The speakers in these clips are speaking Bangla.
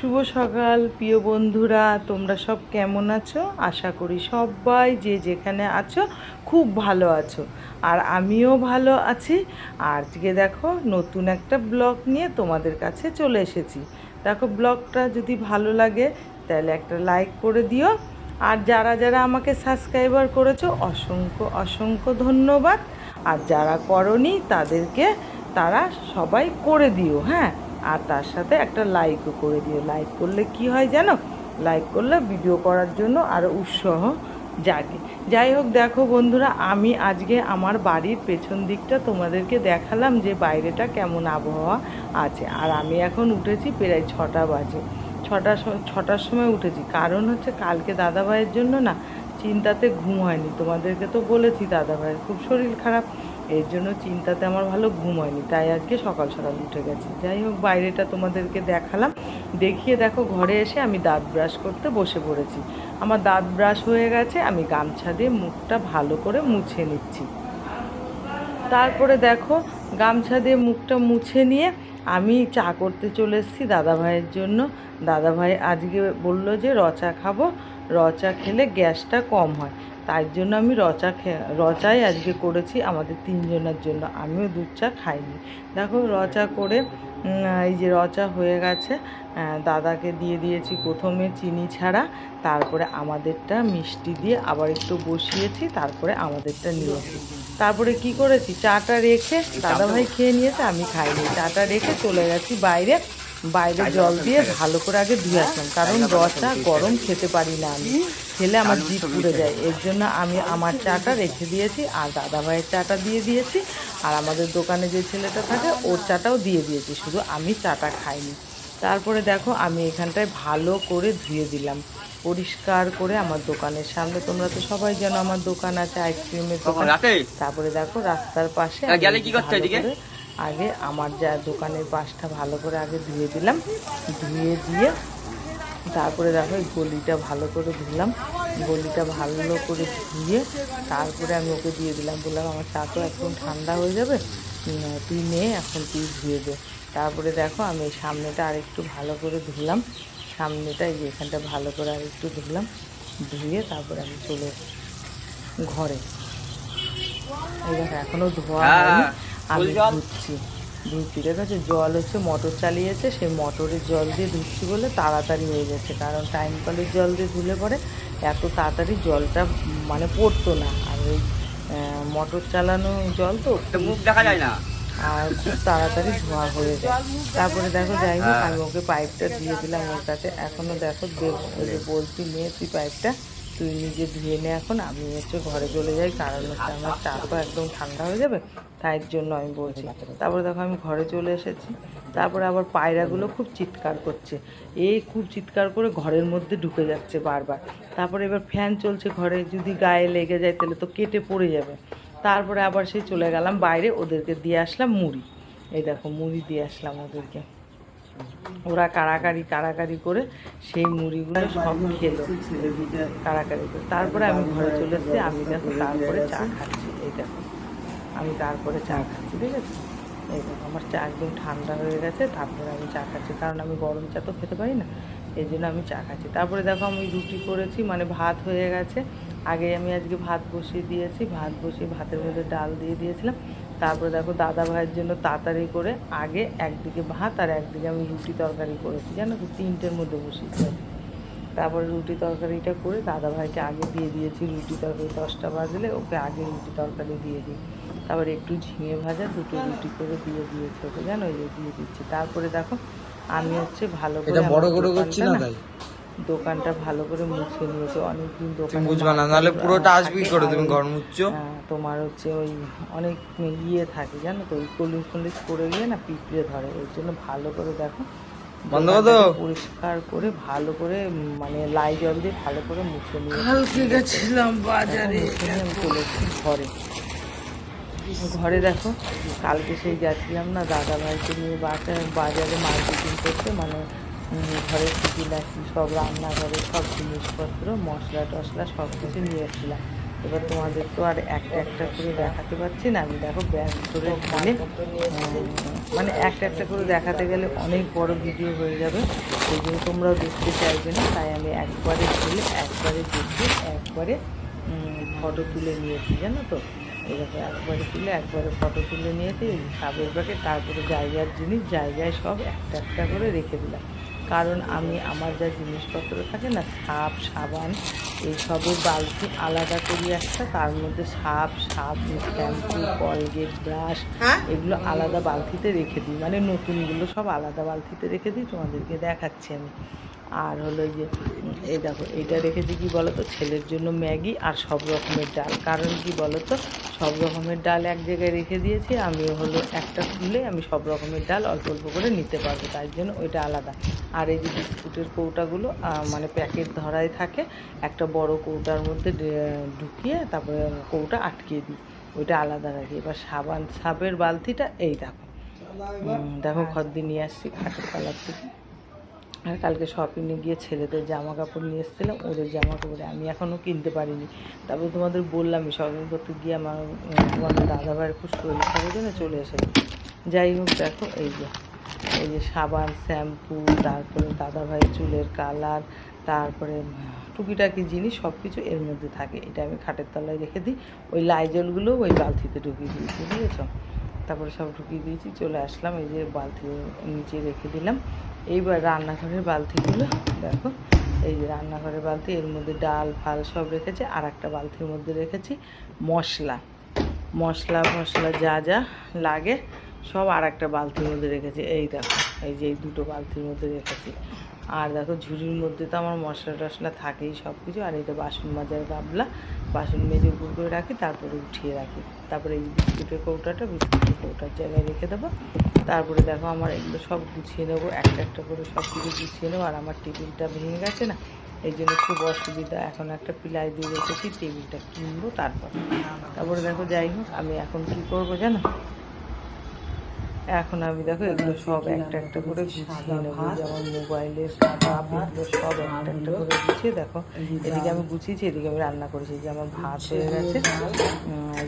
শুভ সকাল, প্রিয় বন্ধুরা, তোমরা সব কেমন আছো? আশা করি সবাই যে যেখানে আছো, খুব ভালো আছো। আর আমিও ভালো আছি। আর আজকে দেখো, নতুন একটা ব্লগ নিয়ে তোমাদের কাছে চলে এসেছি। দেখো, ব্লগটা যদি ভালো লাগে, তাহলে একটা লাইক করে দিও। আর যারা যারা আমাকে সাবস্ক্রাইবার করেছ, অসংখ্য অসংখ্য ধন্যবাদ। আর যারা করনি, তাদেরকে তারা সবাই করে দিও হ্যাঁ? আর তার সাথে একটা লাইকও করে দিও। লাইক করলে কি হয় জানো? লাইক করলে ভিডিও করার জন্য আরও উৎসাহ জাগে। যাই হোক, দেখো বন্ধুরা, আমি আজকে আমার বাড়ির পেছন দিকটা তোমাদেরকে দেখালাম যে বাইরেটা কেমন আবহাওয়া আছে। আর আমি এখন উঠেছি প্রায় ছটা বাজে। সময় ছটার সময় উঠেছি। কারণ হচ্ছে কালকে দাদাভাইয়ের জন্য না চিন্তাতে ঘুম হয়নি। তোমাদেরকে তো বলেছি দাদাভাইয়ের খুব শরীর খারাপ। এর জন্য চিন্তাতে আমার ভালো ঘুম হয়নি, তাই আজকে সকাল সকাল উঠে গেছি। যাই হোক, বাইরেটা তোমাদেরকে দেখালাম। দেখিয়ে দেখো, ঘরে এসে আমি দাঁত ব্রাশ করতে বসে পড়েছি। আমার দাঁত ব্রাশ হয়ে গেছে, আমি গামছা দিয়ে মুখটা ভালো করে মুছে নিচ্ছি। তারপরে দেখো, গামছা দিয়ে মুখটা মুছে নিয়ে আমি চা করতে চলে এসেছি দাদাভাইয়ের জন্য। দাদাভাই আজকে বলল যে রচা খাব? রচা খেলে গ্যাসটা কম হয়। তাই জন্য আমি রচা খে রচাই আজকে করেছি আমাদের তিনজনের জন্য। আমিও দুধ চা খাইনি। দেখো রচা করে এই যে রচা হয়ে গেছে দাদাকে দিয়ে দিয়েছি প্রথমে চিনি ছাড়া তারপরে আমাদেরটা মিষ্টি দিয়ে আবার একটু বসিয়েছি তারপরে আমাদেরটা নিয়েছি তারপরে কি করেছি? চাটা রেখে দাদাভাই খেয়ে নিয়েছে আমি খাইনি। চাটা রেখে চলে গেছি বাইরে। বাইরে জল দিয়ে ভালো করে আগে ধুয়ে আসলাম কারণ রসটা গরম খেতে পারি না আমি। খেলে আমার জিভ পুড়ে যায়। এর জন্য আমি আমার চাটা রেখে দিয়েছি আর দাদাভাইয়ের চাটা দিয়ে দিয়েছি আর আমাদের দোকানে যে ছেলেটা থাকে ওর চাটাও দিয়ে দিয়েছি শুধু আমি চাটা খাইনি। তারপরে দেখো আমি এখানটায় ভালো করে ধুয়ে দিলাম। পরিষ্কার করে আমার দোকানের সামনে তোমরা তো সবাই জানো আমার দোকান আছে আইসক্রিমের দোকান। তারপরে দেখো রাস্তার পাশে গেলে কি করতে আগে আমার যা দোকানের পাশটা ভালো করে আগে ধুয়ে দিলাম। ধুয়ে দিয়ে তারপরে দেখো এই গলিটা ভালো করে ধুলাম। গলিটা ভালো করে ধুয়ে তারপরে আমি ওকে দিয়ে দিলাম। বললাম আমার চা তো একদম ঠান্ডা হয়ে যাবে। তুই নে এখন তুই ধুয়ে দে। তারপরে দেখো আমি এই সামনেটা আরেকটু ভালো করে ধুলাম। সামনেটা এই এখানটা ভালো করে আরেকটু ধুলাম। ধুয়ে তারপরে আমি চলে ঘরে। এই দেখো এখনও ধোয়া আমি ধুচ্ছি। ধুচ্ছি ঠিক আছে জল হচ্ছে মোটর চালিয়েছে সেই মোটরের জল দিয়ে ধুচ্ছি বলে তাড়াতাড়ি হয়ে যাচ্ছে কারণ টাইম কলের জল দিয়ে ধুলে পরে এত তাড়াতাড়ি জলটা মানে পড়তো না। আর ওই মোটর চালানো জল তো দেখা যায় না। আর খুব তাড়াতাড়ি ধোয়া হয়ে যায়। তারপরে দেখো যাই হোক হ্যাঁ। আমি ওকে পাইপটা দিয়ে দিলাম ওর কাছে। এখনও দেখো বলছি নিয়ে তুই পাইপটা তুই নিজে ধুয়ে নে এখন, আমি হচ্ছে ঘরে চলে যাই, কারণ হচ্ছে আমার চা তো একদম ঠান্ডা হয়ে যাবে, তাই জন্য আমি বলছি। তারপরে দেখো আমি ঘরে চলে এসেছি, তারপরে আবার পায়রাগুলো খুব চিৎকার করছে। এই খুব চিৎকার করে ঘরের মধ্যে ঢুকে যাচ্ছে বারবার। তারপরে এবার ফ্যান চলছে ঘরে, যদি গায়ে লেগে যায় তাহলে তো কেটে পড়ে যাবে। তারপরে আবার সেই চলে গেলাম বাইরে, ওদেরকে দিয়ে আসলাম মুড়ি। এই দেখো, মুড়ি দিয়ে আসলাম ওদেরকে। ওরা কাড়াকাড়ি কাড়াকাড়ি করে সেই মুড়িগুলো সব খেলো। কাড়াকাড়ি করে। তারপরে আমি ঘরে চলে এসেছি, আমি দেখো তারপরে চা খাচ্ছি। এই দেখো, আমি তারপরে চা খাচ্ছি, ঠিক আছে? এই দেখো, আমার চা একদম ঠান্ডা হয়ে গেছে, তারপরে আমি চা খাচ্ছি। কারণ আমি গরম চা তো খেতে পারি না, এই জন্য আমি চা খাচ্ছি। তারপরে দেখো আমি রুটি করেছি মানে ভাত হয়ে গেছে। আগে আমি আজকে ভাত বসিয়ে দিয়েছি, ভাত বসিয়ে ভাতের মধ্যে ডাল দিয়ে দিয়েছিলাম। তারপরে দেখো দাদা ভাইয়ের জন্য তাড়াতাড়ি করে আগে একদিকে ভাত আর একদিকে আমি রুটি তরকারি করেছি। জানো তো তিনটের মধ্যে বসিয়েছি। তারপরে রুটি তরকারিটা করে দাদা ভাইকে আগে দিয়ে দিয়েছি রুটি তরকারি দশটা বাজলে ওকে আগে রুটি তরকারি দিয়ে দিই। তারপরে একটু ঝিঙে ভাজা দুটো রুটি করে দিয়ে দিয়েছে ওকে জানো এই দিয়ে দিচ্ছি। তারপরে দেখো আমি হচ্ছে ভালো করে বড় করে করছি না দোকানটা ভালো করে মুছে নিয়েছে অনেকদিন দোকানে বুঝবা না নাহলে পুরোটা থাকে আসবেই করে তুমি ঘর মুচ্ছো হ্যাঁ, তোমার হচ্ছে ওই অনেক ইয়ে থাকে জানো তো ওই কলিজ ফলিজ করে গিয়ে না পিঁপড়ে ধরে ওই জন্য ভালো করে দেখো বন্ধ করে পরিষ্কার করে ভালো করে মানে লাই জল দিয়ে ভালো করে মুছে নিয়ে কালকে গেছিলাম বাজারে। আমি ঘরে। ঘরে দেখো কালকে সেই গেছিলাম না দাদা ভাইকে নিয়ে বাজারে বাজারে মার্কেটিং করতে মানে ঘরের খুঁটি নাকি সব রান্নাঘরে সব জিনিসপত্র, মশলা টশলা সব কিছু নিয়ে এসেছিলাম। এবার তোমাদের তো আর একটা একটা করে দেখাতে পারছি না। আমি দেখো ব্যাগ করে ঢেলে মানে একটা একটা করে দেখাতে গেলে অনেক বড় ভিডিও হয়ে যাবে। সেই জন্য তোমরাও দেখতে চাইবে না, তাই আমি একবারে ঢেলে একবারে দেখে, একবারে ফটো তুলে নিয়েছি, জানো তো? এরকম একবারে তুলে, একবারে ফটো তুলে নিয়েছি সাবের ব্যাগে, তারপরে জায়গার জিনিস, জায়গায় সব একটা একটা করে রেখে দিলাম। কারণ আমি আমার যা জিনিসপত্র থাকে না সাপ সাবান এইসবের বালতি আলাদা করি একটা তার মধ্যে সাপ সাপ শ্যাম্পু কলগেট ব্রাশ এগুলো আলাদা বালতিতে রেখে দিই। মানে নতুনগুলো সব আলাদা বালতিতে রেখে দিই তোমাদেরকে দেখাচ্ছি আমি। আর হলো যে, এই দেখো, এটা রেখেছি কি বলো তো ছেলের জন্য ম্যাগি আর সব রকমের ডাল। কারণ কি বলো তো সব রকমের ডাল এক জায়গায় রেখে দিয়েছি, আমি হলো একটা খুলে আমি সব রকমের ডাল অল্প অল্প করে নিতে পারব, তাই জন্য ওইটা আলাদা। আর এই যে বিস্কুটের কৌটাগুলো মানে প্যাকেট ধরাই থাকে, একটা বড় কৌটার মধ্যে ঢুকিয়ে তারপরে কৌটা আটকিয়ে দিই, ওইটা আলাদা রাখি। এবার সাবান, সাপের বালতিটা এই দেখো। দেখো দিয়ে নিয়ে আসছি, খাটের তলার থেকে। আর কালকে শপিংয়ে গিয়ে ছেলেদের জামা কাপড় নিয়ে এসেছিলাম, ওদের জামা কাপড় আমি এখনও কিনতে পারিনি। তারপরে তোমাদের বললামই শপিং করতে গিয়ে আমার তোমাদের দাদা ভাইয়ের খুব শরীর খারাপের জন্য চলে এসেছে। যাই হোক, দেখো, এই যে এই যে সাবান, শ্যাম্পু, তারপরে দাদা ভাইয়ের চুলের কালার তারপরে টুকিটাকি জিনিস সব কিছু এর মধ্যে থাকে। এটা আমি খাটের তলায় রেখে দিই। ওই লাইজলগুলো ওই বালতিতে ঢুকিয়ে দিয়েছি, বুঝেছ? তারপরে সব ঢুকিয়ে দিয়েছি, চলে আসলাম। এই যে বালতি নিচে রেখে দিলাম। এইবার রান্নাঘরের বালতিগুলো, দেখো, এই যে রান্নাঘরের বালতি, এর মধ্যে ডাল, ফাল সব রেখেছি, আর একটা বালতির মধ্যে রেখেছি মশলা। মশলা মশলা যা যা লাগে, সব আর একটা বালতির মধ্যে রেখেছি। এই দেখো, এই যে এই দুটো বালতির মধ্যে রেখেছি। আর দেখো ঝুড়ির মধ্যে তো আমার মশলা টশলা থাকেই সব কিছু আর এটা বাসন মাজার গাবলা, বাসন মেজে উপর করে রাখি, তারপরে উঠিয়ে রাখি। তারপরে এই বিস্কুটের কৌটাটা, বিস্কুটের কৌটার জায়গায় রেখে দেবো। তারপরে দেখো আমার এগুলো সব গুছিয়ে নেব, একটা একটা করে সব কিছু গুছিয়ে নেব, আর আমার টেবিলটা ভেঙে গেছে না, এই জন্য খুব অসুবিধা। এখন একটা পিলাই দিয়ে রেখেছি, টেবিলটা কিনবো তারপর। তারপরে দেখো যাই হোক, আমি এখন কি করব জানো? এখন আমি দেখো এগুলো সব একটা একটা করে গুছিয়ে নেব যেমন মোবাইলের কাপ এগুলো সব একটা একটা করে গুছিয়ে দেখো। এদিকে আমি গুছিয়েছি এদিকে আমি রান্না করেছি যে আমার ভাত হয়ে গেছে।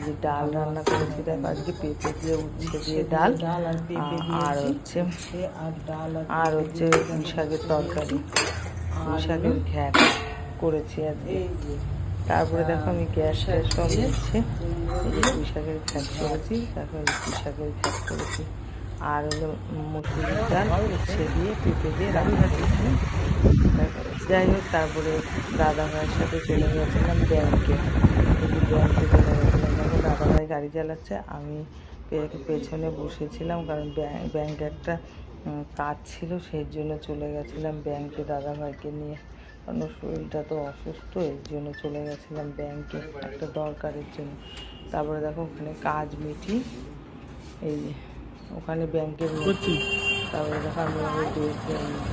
যে ডাল রান্না করেছি দেখো আজকে পেঁপে দিয়ে উচ্ছে দিয়ে ডাল। আর হচ্ছে আর হচ্ছে শাকের তরকারি। শাকের ঘ্যাট করেছি আজকে। তারপরে দেখো আমি গ্যাস ট্যাস সব নিচ্ছে এই পুঁই শাকের ঘ্যাট করেছি। তারপরে পুঁই শাকের ঘ্যাট করেছি। আর হলো মুসুরির ডাল উচ্ছে দিয়ে পেঁপে দিয়ে রান্না করেছি। যাই হোক, তারপরে দাদা ভাইয়ের সাথে চলে গেছিলাম ব্যাংকে। ব্যাংকে চলে গেছিলাম। দেখো, দাদা ভাই গাড়ি চালাচ্ছে, আমি পেছনে বসেছিলাম কারণ ব্যাংক একটা কাজ ছিল, সেই জন্য চলে গেছিলাম ব্যাংকে দাদা ভাইকে নিয়ে। কারণ শরীরটা তো অসুস্থ, এর জন্য চলে গেছিলাম ব্যাংকে একটা দরকারের জন্য। তারপরে দেখো, ওখানে কাজ মিটি, এই ওখানে ব্যাংকের তারপরে দেখো আমি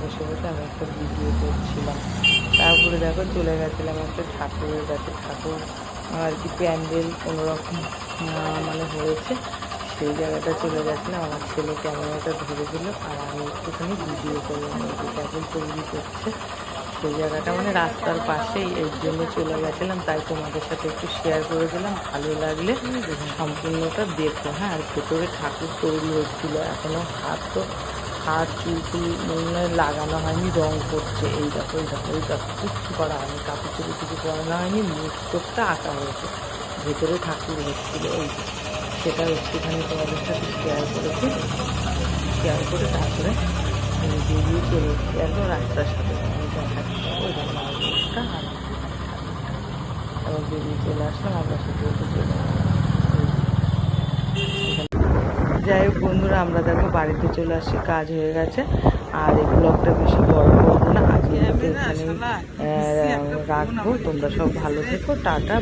বসে বসে আমি একটা ভিডিও করছিলাম। তারপরে দেখো চলে গেছিলাম একটা ঠাকুরের কাছে। ঠাকুর আর কি প্যান্ডেল কোনোরকম মানে হয়েছে। সেই জায়গাটা চলে গেছিলাম। আমার ছেলে ক্যামেরাটা ধরে দিল আর আমি একটুখানি ভিডিও করলাম। কেমন তৈরি করছে। সেই জায়গাটা মানে রাস্তার পাশেই এর জন্য চলে গেছিলাম, তাই তোমাদের সাথে একটু শেয়ার করে দিলাম ভালো লাগলে সম্পূর্ণটা দেখো। হ্যাঁ আর ভেতরে ঠাকুর তৈরি হচ্ছিল এখনও হাত তো, হাত, চুল, টুল মনে লাগানো হয়নি, রং করছে। এই দেখো এই দেখো এই দেখো, কিচ্ছু করা হয়নি। কাপড় চুপড় কিছু করানো হয়নি, মুখ চোখটা আঁকা হয়েছে। ভেতরে ঠাকুর হচ্ছিল, এই সেটা একটুখানি তোমাদের সাথে শেয়ার করেছি। শেয়ার করে তারপরে বেরিয়ে চলে এসেছি একদম রাস্তার সাথে আমি দেখাচ্ছি ওই দেখো মানুষটা আর বেরিয়ে চলে আসলাম আমরা শুধু চলে যাই হোক বন্ধুরা আমরা দেখো বাড়িতে চলে আসছি কাজ হয়ে গেছে। আর এই ব্লগটা বেশি বড় করব না আজকে এখানে রাখব। তোমরা সব ভালো থেকো টাটা।